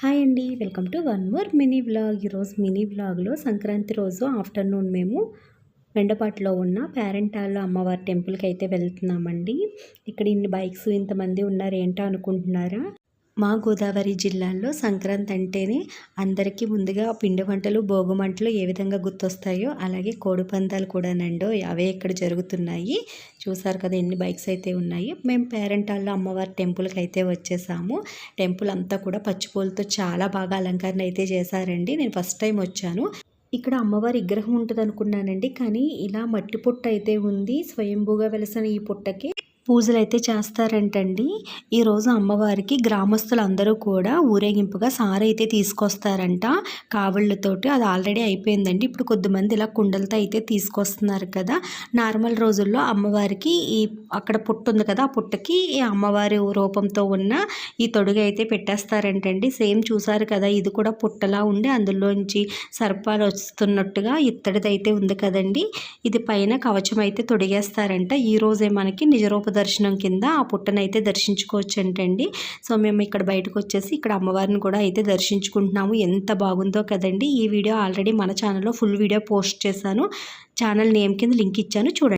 Hi అండి welcome to one more mini vlog. ఈరోజు mini వ్లాగ్లో సంక్రాంతి రోజు ఆఫ్టర్నూన్ మేము వెండపాటిలో ఉన్న పేరెంటాల్లో అమ్మవారి టెంపుల్కి అయితే వెళ్తున్నామండి. ఇక్కడ ఇన్ని బైక్స్ ఇంతమంది ఉన్నారు ఏంటో అనుకుంటున్నారా? మా గోదావరి జిల్లాలో సంక్రాంతి అంటేనే అందరికీ ముందుగా పిండి వంటలు భోగి మంటలు ఏ విధంగా గుర్తొస్తాయో అలాగే కోడి పందాలు కూడానండో అవే ఇక్కడ జరుగుతున్నాయి. చూసారు కదా ఎన్ని బైక్స్ అయితే ఉన్నాయి. మేము పేరెంటాల్లో అమ్మవారి టెంపుల్కి అయితే వచ్చేసాము. టెంపుల్ అంతా కూడా పచ్చిపూలతో చాలా బాగా అలంకరణ అయితే చేశారండి. నేను ఫస్ట్ టైం వచ్చాను. ఇక్కడ అమ్మవారి విగ్రహం ఉంటుంది అనుకున్నానండి కానీ ఇలా మట్టి పుట్ట అయితే ఉంది. స్వయంభూగా వెలసిన ఈ పుట్టకి పూజలు అయితే చేస్తారంటండి ఈరోజు అమ్మవారికి గ్రామస్తులు అందరూ కూడా ఊరేగింపుగా సారైతే అయితే తీసుకొస్తారంట. కావళ్ళతోటి అది ఆల్రెడీ అయిపోయిందండి. ఇప్పుడు కొద్దిమంది ఇలా కుండలతో అయితే తీసుకొస్తున్నారు కదా. నార్మల్ రోజుల్లో అమ్మవారికి ఈ అక్కడ పుట్టు ఉంది కదా ఆ పుట్టకి ఈ అమ్మవారి రూపంతో ఉన్న ఈ తొడుగు అయితే పెట్టేస్తారంటండి. సేమ్ చూసారు కదా ఇది కూడా పుట్టలా ఉండి అందులోంచి సర్పాలు వస్తున్నట్టుగా ఇత్తడిదైతే ఉంది కదండి. ఇది పైన కవచం అయితే తొడిగేస్తారంట. ఈ రోజే మనకి నిజరూప దర్శనం కింద ఆ పుట్టనైతే దర్శించుకోవచ్చు అంటండి సో మేము ఇక్కడ బయటకు వచ్చేసి ఇక్కడ అమ్మవారిని కూడా అయితే దర్శించుకుంటున్నాము. ఎంత బాగుందో కదండి. ఈ వీడియో ఆల్రెడీ మన ఛానల్లో ఫుల్ వీడియో పోస్ట్ చేశాను. ఛానల్ నేమ్ కింద లింక్ ఇచ్చాను. చూడండి.